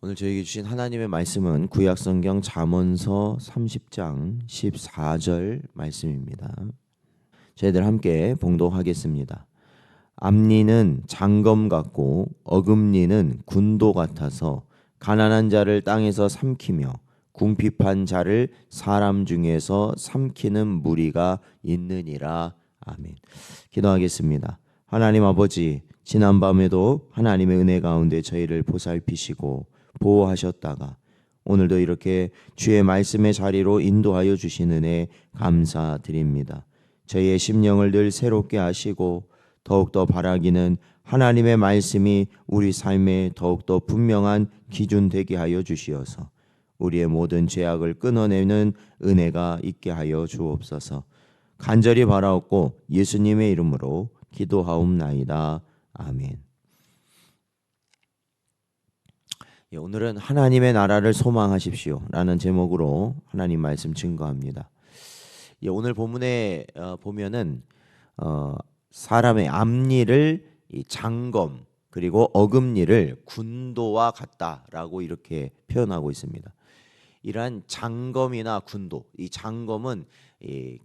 오늘 저에게 주신 하나님의 말씀은 구약성경 잠언서 30장 14절 말씀입니다. 저희들 함께 봉독하겠습니다. 암리는 장검 같고 어금니는 군도 같아서 가난한 자를 땅에서 삼키며 궁핍한 자를 사람 중에서 삼키는 무리가 있느니라. 아멘. 기도하겠습니다. 하나님 아버지, 지난밤에도 하나님의 은혜 가운데 저희를 보살피시고 보호하셨다가 오늘도 이렇게 주의 말씀의 자리로 인도하여 주신 은혜 감사드립니다. 저희의 심령을 늘 새롭게 하시고 더욱더 바라기는 하나님의 말씀이 우리 삶에 더욱더 분명한 기준 되게 하여 주시어서 우리의 모든 죄악을 끊어내는 은혜가 있게 하여 주옵소서. 간절히 바라옵고 예수님의 이름으로 기도하옵나이다. 아멘. 예, 오늘은 하나님의 나라를 소망하십시오라는 제목으로 하나님 말씀 증거합니다. 예, 오늘 본문에 어, 보면은 어, 사람의 앞니를 이 장검 그리고 어금니를 군도와 같다라고 이렇게 표현하고 있습니다. 이러한 장검이나 군도, 이 장검은 이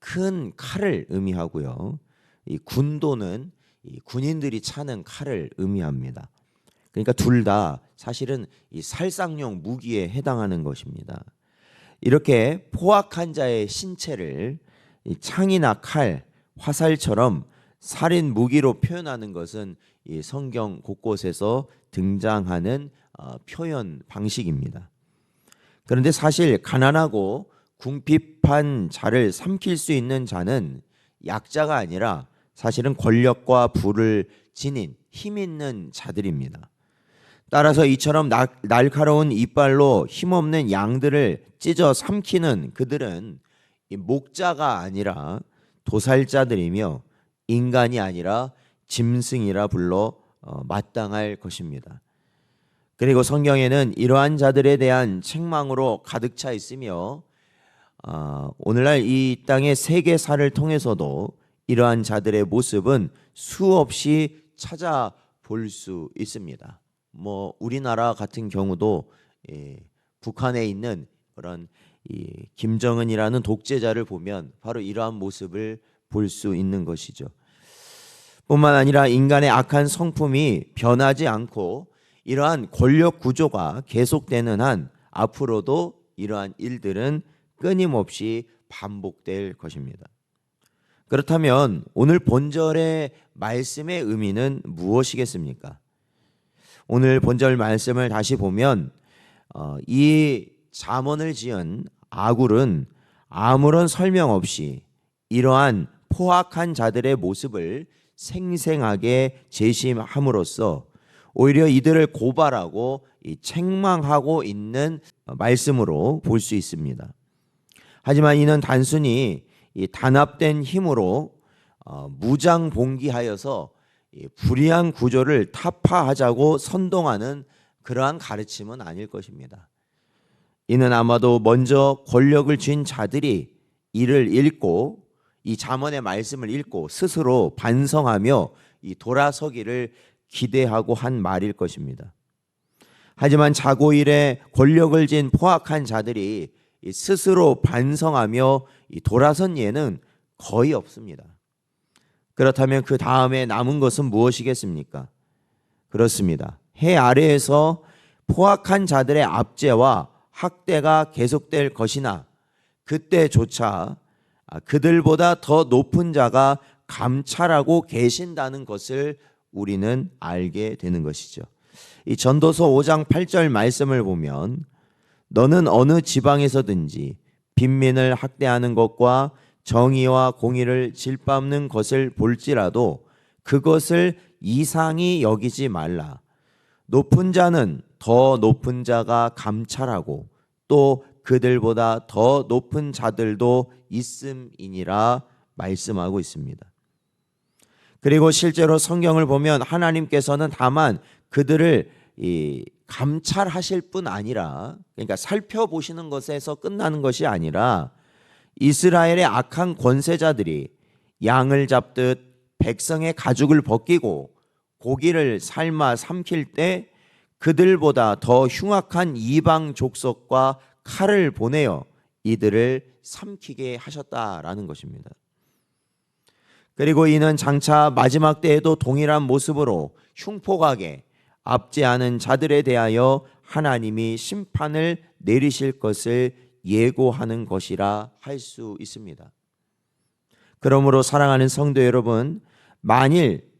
큰 칼을 의미하고요. 이 군도는 이 군인들이 차는 칼을 의미합니다. 그러니까 둘 다 사실은 이 살상용 무기에 해당하는 것입니다. 이렇게 포악한 자의 신체를 이 창이나 칼, 화살처럼 살인 무기로 표현하는 것은 이 성경 곳곳에서 등장하는 어, 표현 방식입니다. 그런데 사실 가난하고 궁핍한 자를 삼킬 수 있는 자는 약자가 아니라 사실은 권력과 부를 지닌 힘 있는 자들입니다. 따라서 이처럼 날 카로운 이빨로 힘없는 양들을 찢어 삼키는 그들은 목자가 아니라 도살자들이며 인간이 아니라 짐승이라 불러 어, 마땅할 것입니다. 그리고 성경에는 이러한 자들에 대한 책망으로 가득 차 있으며 어, 오늘날 이 땅의 세계사를 통해서도 이러한 자들의 모습은 수없이 찾아볼 수 있습니다. 뭐 우리나라 같은 경우도 예, 북한에 있는 그런 이 김정은이라는 독재자를 보면 바로 이러한 모습을 볼 수 있는 것이죠. 뿐만 아니라 인간의 악한 성품이 변하지 않고 이러한 권력 구조가 계속되는 한 앞으로도 이러한 일들은 끊임없이 반복될 것입니다. 그렇다면 오늘 본절의 말씀의 의미는 무엇이겠습니까? 오늘 본절 말씀을 다시 보면 어, 이 잠언을 지은 아굴은 아무런 설명 없이 이러한 포악한 자들의 모습을 생생하게 제시함으로써 오히려 이들을 고발하고 책망하고 있는 말씀으로 볼 수 있습니다. 하지만 이는 단순히 단합된 힘으로 어, 무장봉기하여서 불의한 구조를 타파하자고 선동하는 그러한 가르침은 아닐 것입니다. 이는 아마도 먼저 권력을 쥔 자들이 이를 읽고 이 잠언의 말씀을 읽고 스스로 반성하며 이 돌아서기를 기대하고 한 말일 것입니다. 하지만 자고일에 권력을 쥔 포악한 자들이 스스로 반성하며 돌아선 예는 거의 없습니다. 그렇다면 그 다음에 남은 것은 무엇이겠습니까? 그렇습니다. 해 아래에서 포악한 자들의 압제와 학대가 계속될 것이나 그때조차 그들보다 더 높은 자가 감찰하고 계신다는 것을 우리는 알게 되는 것이죠. 이 전도서 5장 8절 말씀을 보면 너는 어느 지방에서든지 빈민을 학대하는 것과 정의와 공의를 질밟는 것을 볼지라도 그것을 이상히 여기지 말라. 높은 자는 더 높은 자가 감찰하고 또 그들보다 더 높은 자들도 있음이니라 말씀하고 있습니다. 그리고 실제로 성경을 보면 하나님께서는 다만 그들을 이 감찰하실 뿐 아니라 그러니까 살펴보시는 것에서 끝나는 것이 아니라 이스라엘의 악한 권세자들이 양을 잡듯 백성의 가죽을 벗기고 고기를 삶아 삼킬 때 그들보다 더 흉악한 이방 족속과 칼을 보내어 이들을 삼키게 하셨다라는 것입니다. 그리고 이는 장차 마지막 때에도 동일한 모습으로 흉폭하게 압제하는 자들에 대하여 하나님이 심판을 내리실 것을 예고하는 것이라 할 수 있습니다. 그러므로 사랑하는 성도 여러분, 만일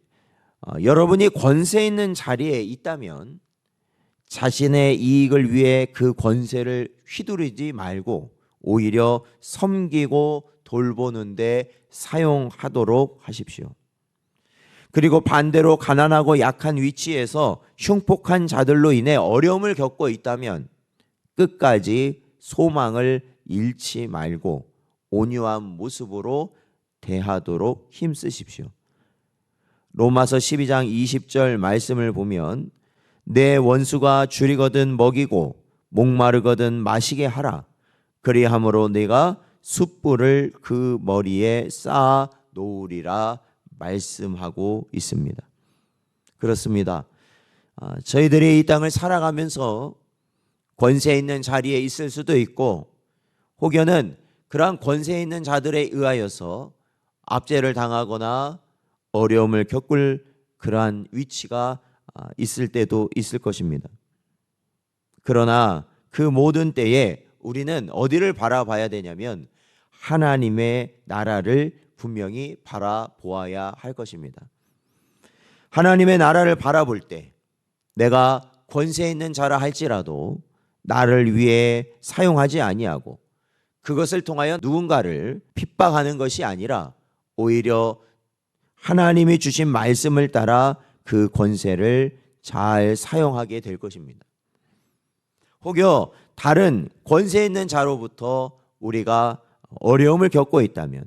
어, 여러분이 권세 있는 자리에 있다면 자신의 이익을 위해 그 권세를 휘두르지 말고 오히려 섬기고 돌보는데 사용하도록 하십시오. 그리고 반대로 가난하고 약한 위치에서 흉폭한 자들로 인해 어려움을 겪고 있다면 끝까지 소망을 잃지 말고 온유한 모습으로 대하도록 힘쓰십시오. 로마서 12장 20절 말씀을 보면 내 원수가 줄이거든 먹이고 목마르거든 마시게 하라. 그리함으로 내가 숯불을 그 머리에 쌓아 놓으리라 말씀하고 있습니다. 그렇습니다. 아, 저희들이 이 땅을 살아가면서 권세 있는 자리에 있을 수도 있고 혹여는 그러한 권세 있는 자들에 의하여서 압제를 당하거나 어려움을 겪을 그러한 위치가 아, 있을 때도 있을 것입니다. 그러나 그 모든 때에 우리는 어디를 바라봐야 되냐면 하나님의 나라를 분명히 바라보아야 할 것입니다. 하나님의 나라를 바라볼 때 내가 권세 있는 자라 할지라도 나를 위해 사용하지 아니하고 그것을 통하여 누군가를 핍박하는 것이 아니라 오히려 하나님이 주신 말씀을 따라 그 권세를 잘 사용하게 될 것입니다. 혹여 다른 권세 있는 자로부터 우리가 어려움을 겪고 있다면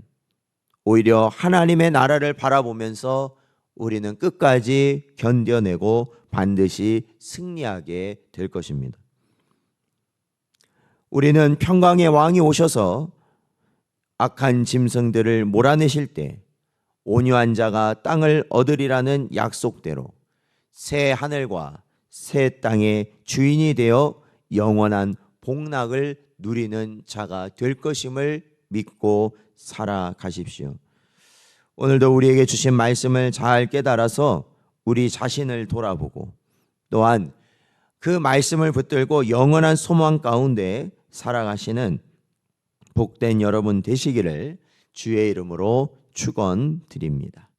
오히려 하나님의 나라를 바라보면서 우리는 끝까지 견뎌내고 반드시 승리하게 될 것입니다. 우리는 평강의 왕이 오셔서 악한 짐승들을 몰아내실 때 온유한 자가 땅을 얻으리라는 약속대로 새 하늘과 새 땅의 주인이 되어 영원한 복락을 누리는 자가 될 것임을 믿고 살아가십시오. 오늘도 우리에게 주신 말씀을 잘 깨달아서 우리 자신을 돌아보고 또한 그 말씀을 붙들고 영원한 소망 가운데 살아가시는 복된 여러분 되시기를 주의 이름으로 축원드립니다.